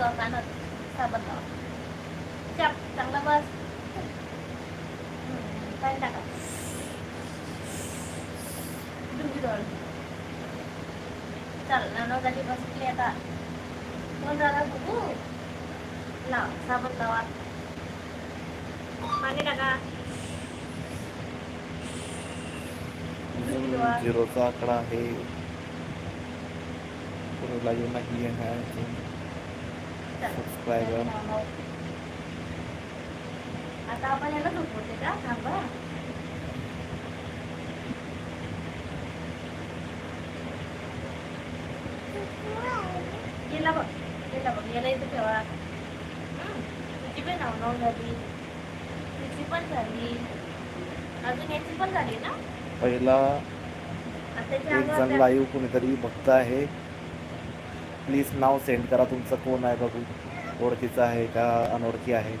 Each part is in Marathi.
जाऊ कानात साबण लावा चाप चांगला बस हम्म, पाणी टाका डुबी डोळ चल नानो झाली बसली आता कोण झाला बघू लाव साबण लावा पाणी टाका झिरोचा आकडा आहे कोणाला येऊ नाही आहे चल. सबस्क्रायबर आता आपण याला झोपवते का? थांबा गेला बघ गेला बघ याला इथे ठेवा. तुझी पण नाव नाव झाली. तुझी पण झाली. अजून याची पण झाली ना? पहिला एक जण लाईव्ह कोणीतरी बघत आहे. प्लीज नाव सेंड करा तुमचं कोण आहे बघू. ओळखीचं आहे का अनोळखी आहे?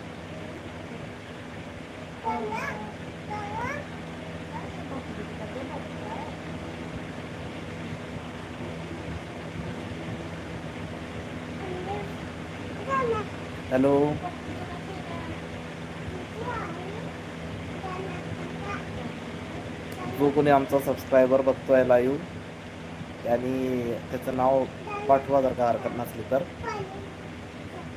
हॅलो? जो कोणी आमचा सबस्क्रायबर बघतोय लाईव्ह त्यांनी त्याचं नाव पाठवा जर का हरकत नसली तर.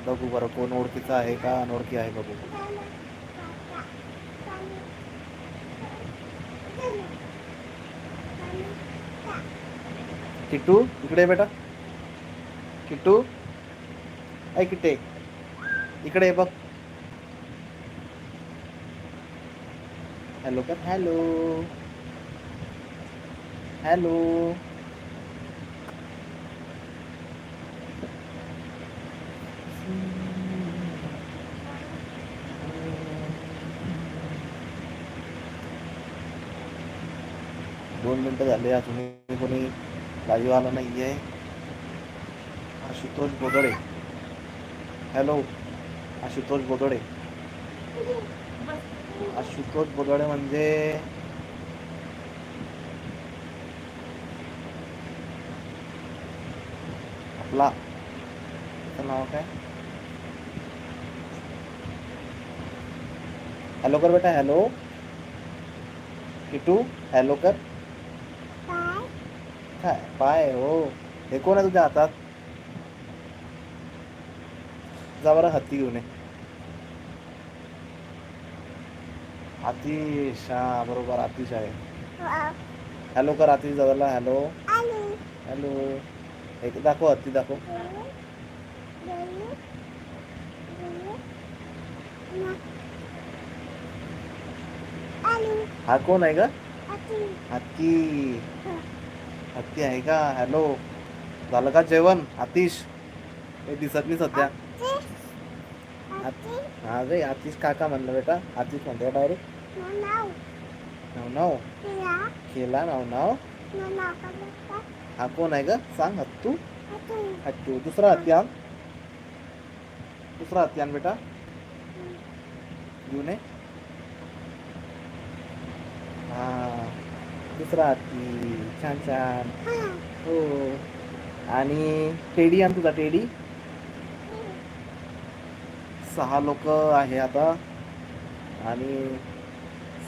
बघू बरं कोण ओळखीचा आहे का अनोळखी आहे बघू. किट्टू इकडे बेटा. किट्टू ऐ किट्टे इकडे ये बघ. हॅलो कर हॅलो. हॅलो. दोन मिनटं झाले अजूनही कोणी लाईव्ह आला नाही आहे आशुतोष बोदडे हॅलो आशुतोष बोदडे आशुतोष बोदडे म्हणजे आपला त्याचं नाव काय? हॅलो कर बेटा हॅलो किटू हॅलो कर. काय? पाय हो. हे कोण आहे तुझ्या हातात? जा बरं हत्ती घेऊन ये. आतिश. हा बरोबर आतिश आहे. हॅलो कर आतिश दादाला. हॅलो हॅलो एक दाखव हत्ती दाखव. हा कोण आहे का हत्ती हत्ती आहे का? हॅलो झालं का जेवण? आतिश. हे दिसत नाही सध्या. हा रे आतिश काका म्हणलं बेटा. आतिश म्हणते डायरेक्ट? नाव नाव केला. नाव नाव हा कोण आहे ग? सांग हत्तू. हत्तू. दुसरा हत्ती आण. दुसरा हत्ती आण बेटा. घेऊन ये. हा. दुसरा हत्ती. छान छान हो. आणि टेडी आण तुझा टेडी. सहा लोक आहे आता. आणि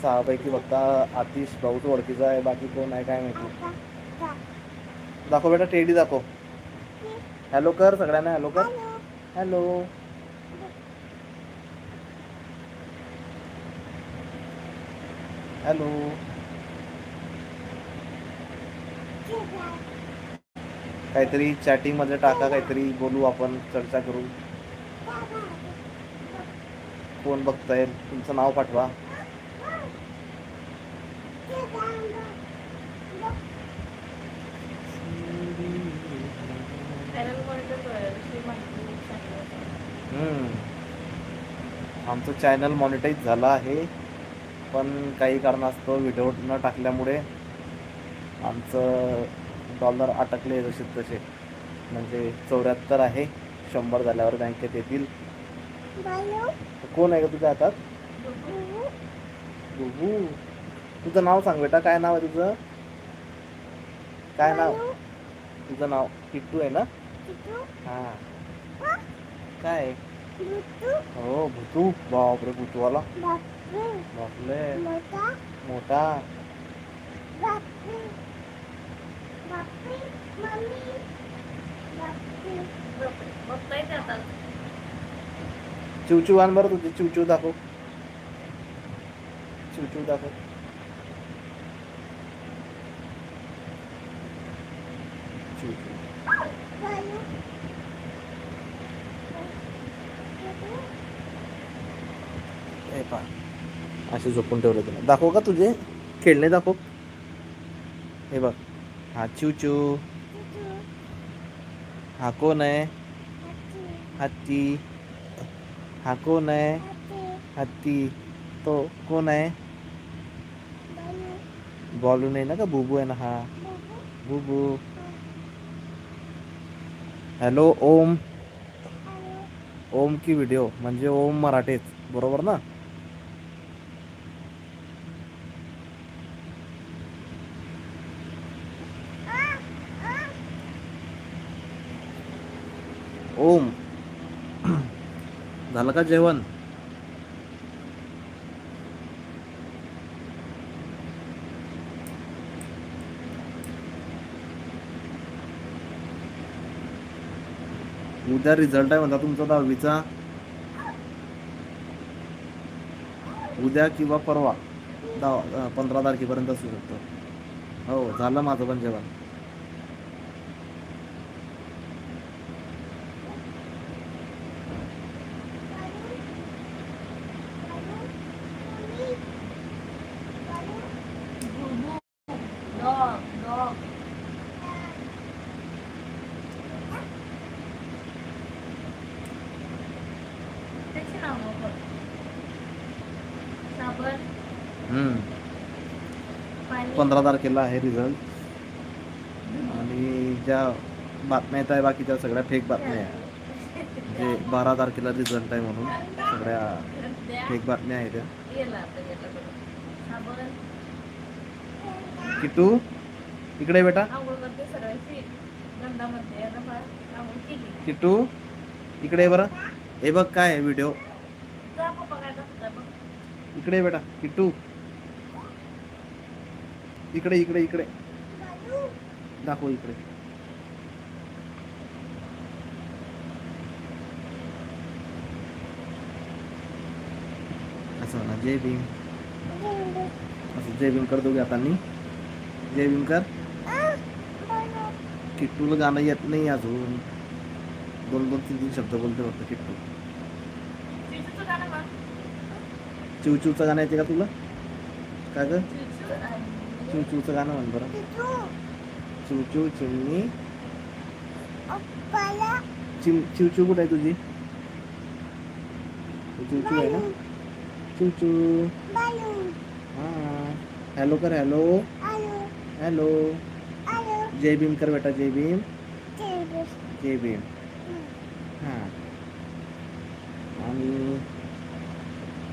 सहापैकी फक्त आतिश भाऊच ओळखीचा आहे. बाकी कोण आहे काय माहिती. दाखव बेटा टेडी दाखव. हॅलो कर सगळ्यांना हॅलो कर. हॅलो. हॅलो. काहीतरी चॅटिंगमध्ये टाका काहीतरी बोलू आपण चर्चा करू. कोण बघताय? तुमचं नाव पाठवा. आमचं चॅनल मॉनिटाईज झालं आहे पण काही कारणास्तव व्हिडिओ न टाकल्यामुळे आमचं डॉलर अटकले जसे तसे. म्हणजे चौऱ्याहत्तर आहे शंभर झाल्यावर बँकेत येतील. कोण आहे का तुझ्या हातात? बुबू तुझं नाव सांग बेटा काय नाव आहे तुझं? काय नाव? तुझं नाव किट्टू आहे ना? हा. काय हो भूतू. बापरे भूतवाला. बापले मोठा. बघताय ते आता चिवचिव आण बरं तुझे चिवचिव दाखव. चिवचिव दाखव. हे पा. असे झोपून ठेवले तुला. दाखव का तुझे? खेळणे दाखव. हे बघ. हा चिवचिव हा, कोण आहे? हत्ती। हा, कोण तो कोण आहे? बॉलू नाही ना का? बुबू आहे ना? हा. बुबू। हॅलो, ओम। ओम की व्हिडिओ म्हणजे ओम मराठीच बरोबर ना? ओम. झालं का जेवण? उद्या रिझल्ट आहे म्हणता तुमचा दहावीचा. उद्या किंवा परवा दहा पंधरा तारखेपर्यंत असू शकतो. हो झालं माझं पण जेवण. पंधरा तारखेला आहे रिझल्ट आणि ज्या बातम्या येत आहे बाकीच्या सगळ्या फेक बातम्या आहे. जे बारा तारखेला रिझल्ट आहे म्हणून सगळ्या फेक बातम्या आहेत त्या. गेला तू इकडे बेटा. किटू इकडे बरं. हे बघ काय आहे व्हिडिओ इकडे बेटा किटू इकडे इकडे इकडे. दाखव इकडे. असं म्हणा जय भीम. असं जय भीम कर दोघे हातांनी. जय भीम कर. किट्टूला गाणं येत नाही अजून. दोन दोन तीन तीन शब्द बोलते फक्त किट्टू. चिवचिवचं गाणं येते का तुला? काय ग? चिंचू आणि- चिवचिवचं गाणं म्हण बरं. चिवचिव चिमणी. चिम चिवचिव कुठे आहे तुझी? चिवचिव आहे ना? चिवचिव हा. हॅलो कर हॅलो. हॅलो. जय भीम कर बेटा जय भीम. जय भीम. हा. आणि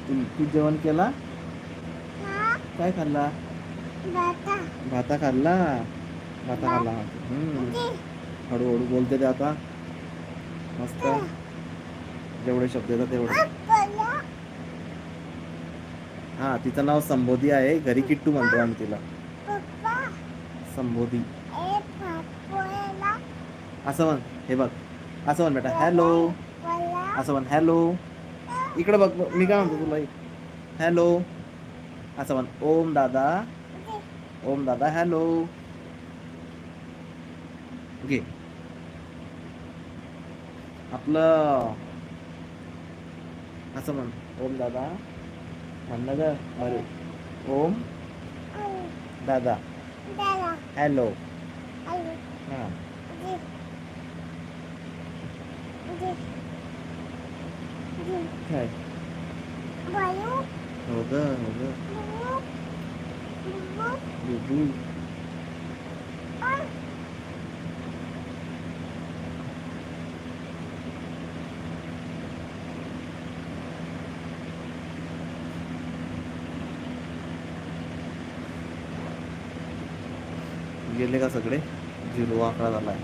तू तू जेवण केला? काय खाल्ला? भाता. खाल्ला? भाता खाल्ला. हम्म. हळूहळू बोलते ते आता. मस्त. जेवढे शब्द येतात तेवढे. हा तिचं नाव संबोधी आहे. घरी किट्टू म्हणतो आम्ही तिला. संबोधी. असं म्हण. हे बघ. असं म्हण बेटा. हॅलो. असं म्हण. हॅलो. इकडे बघ. बघ, मी काय म्हणतो तुला? हॅलो. असं म्हण. ओम दादा. ओम दादा हॅलो घे आपलं असं म्हण ओम दादा म्हणलं ग अरे ओम दादा हॅलो हां काय हो ग हो ग बुबू गेले का सगळे? झिरो आकडा झालाय.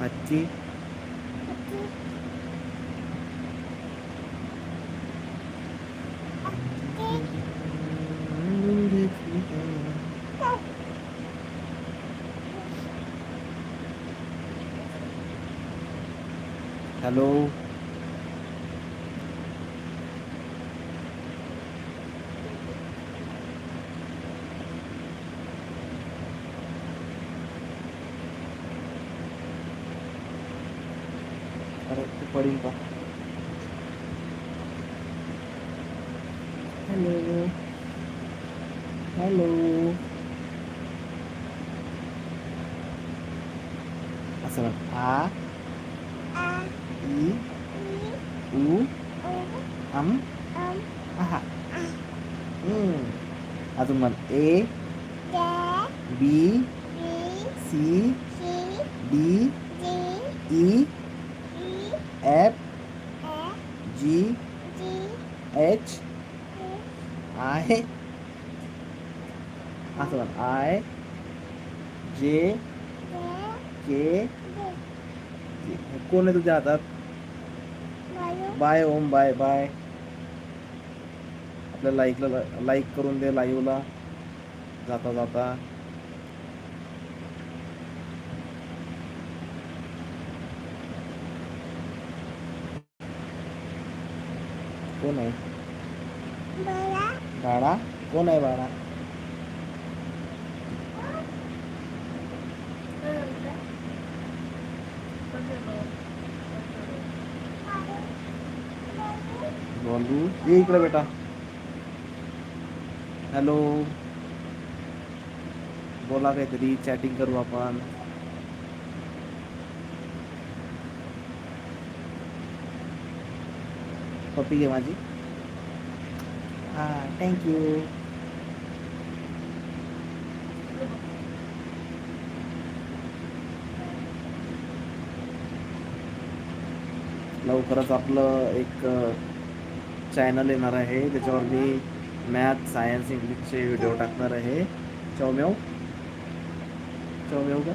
आजची? हॅलो अरे ते पडील का हॅलो हॅलो असं म्हण आ ई उ आम आहा हम्म. अजून म्हण A B C D E F G H I असं म्हण आय जे के कोण आहे तुझ्या हातात? बाय. Om bye bye. आपल्या लाईकला लाईक करून दे लाईव्हला जाता जाता. कोण आहे? बाळा? कोण आहे बाळा? बोलू ये इकडे बेटा. हॅलो बोला काहीतरी चॅटिंग करू आपण. पप्पी घे माझी. हा थँक्यू लवकरच आपलं एक चॅनल येणार आहे. त्याच्यावर मी मॅथ सायन्स इंग्लिशचे व्हिडिओ टाकणार आहे. चौम्याव चौम्याव का?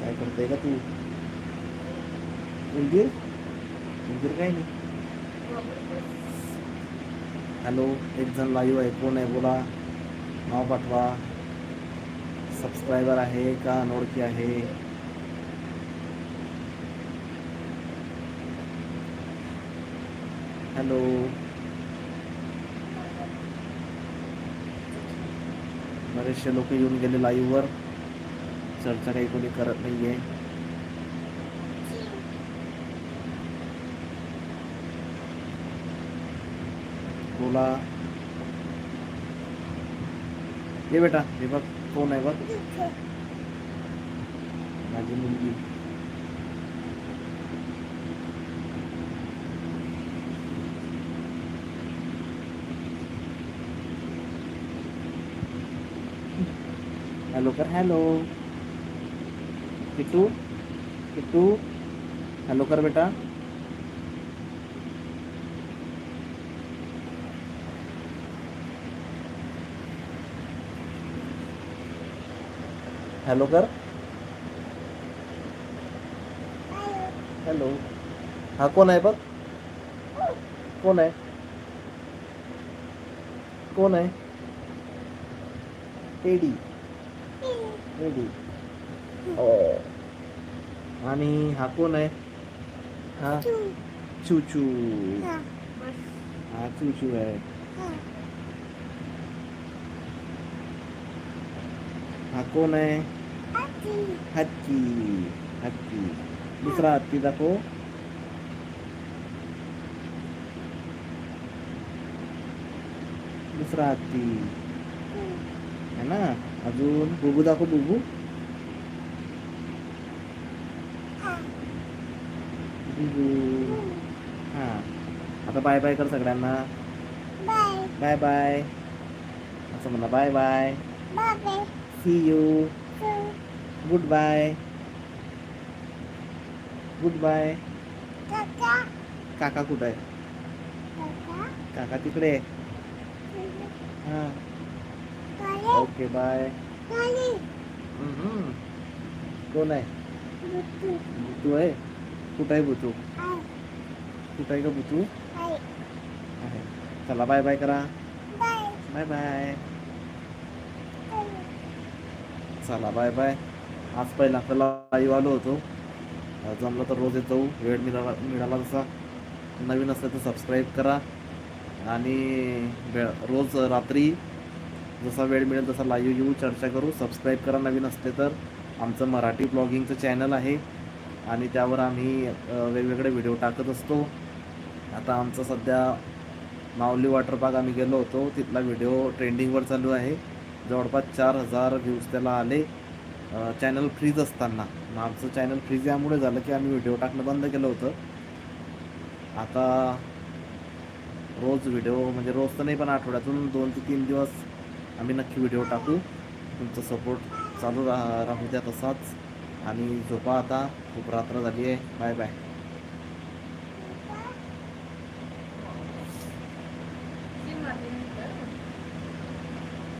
काय करते का तू? उंदीर? उंदीर काय नाही. हॅलो एक जण लाईव्ह आहे कोण आहे? बोला. नाव पाठवा. सबस्क्रायबर आहे का? अनोळखी आहे? हॅलो. बरेचसे लोक येऊन गेले लाईव्हवर चर्चा काही कोणी करत नाहीये. बोला। ये बेटा हे बघ कोण आहे बघ. माझी मुलगी. हॅलो कर हॅलो. किट्टू किट्टू. हॅलो कर बेटा. हॅलो कर. हॅलो. हा कोण आहे बघ? कोण आहे? कोण आहे? टेडी टेडी ओ. आणि हा कोण आहे? हा? चूचू हा. चूचू आहे. हा कोण आहे हत्ती हत्ती दुसरा हत्ती दाखव दुसरा हत्ती है ना अजून बुबू दाखव बुबू बुबू हा आता बाय बाय कर सगळ्यांना बाय बाय असं म्हणा bye bye see you goodbye goodbye काका कुठं आहे? काका तिकडे आहे. हा. Okay bye. कोण आहे? बुतू. आहे? कुठं आहे बुतू? कुठं आहे का बुतू? आहे. चला बाय बाय करा. Bye bye. चला बाय बाय. आज पहिला आपल्याला लाईव्ह आलो होतो. जमलं तर रोज येत जाऊ. वेळ मिळाला मिळाला तसा. नवीन असलं तर सबस्क्राईब करा. आणि वेळ रोज रात्री जसा वेळ मिळेल तसा लाईव्ह येऊ. चर्चा करू. सबस्क्राईब करा नवीन असले तर. आमचं मराठी ब्लॉगिंगचं चॅनल आहे. आणि त्यावर आम्ही वेगवेगळे व्हिडिओ टाकत असतो. आता आमचं सध्या माऊली वॉटर पार्क आम्ही गेलो होतो. तिथला व्हिडिओ ट्रेंडिंगवर चालू आहे. जवळपास चार हजार व्ह्यूज त्याला आले. चॅनल फ्रीज असताना. मग आमचं चॅनल फ्रीज यामुळे झालं की आम्ही व्हिडिओ टाकणं बंद केलं होतं. आता रोज व्हिडिओ म्हणजे रोज तर नाही पण आठवड्यातून दोन ते तीन दिवस आम्ही नक्की व्हिडिओ टाकू. तुमचा सपोर्ट चालू राहा राहू द्या तसाच. आणि झोपा आता. खूप रात्र झाली आहे. Bye bye